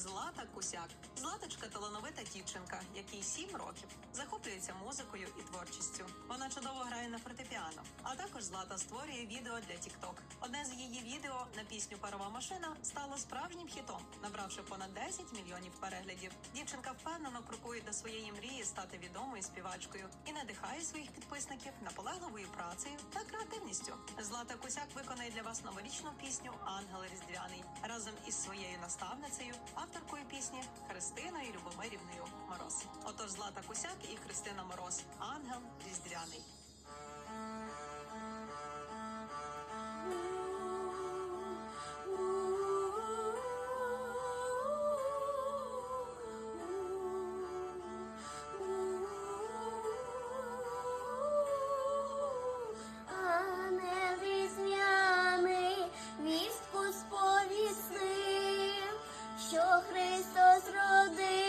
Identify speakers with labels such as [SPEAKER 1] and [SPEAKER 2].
[SPEAKER 1] Злата Кусяк. Златочка талановита дівчинка, якій 7 років, захоплюється музикою і творчістю. Вона чудово грає на фортепіано. А також Злата створює відео для TikTok. Одне з її відео на пісню Парова машина стало справжнім хітом, набравши понад 10 мільйонів переглядів. Дівчинка впевнено крокує до своєї мрії стати відомою співачкою і надихає своїх підписників наполегливою працею та креативністю. Злата Кусяк виконає для вас новорічну пісню Ангел Різдвяний разом із своєю наставницею, авторкою пісні Христиною Любомирівною Мороз. Отож, Злата Кусяк і Христина Мороз. Ангел Різдвяний.
[SPEAKER 2] Що Христос родив.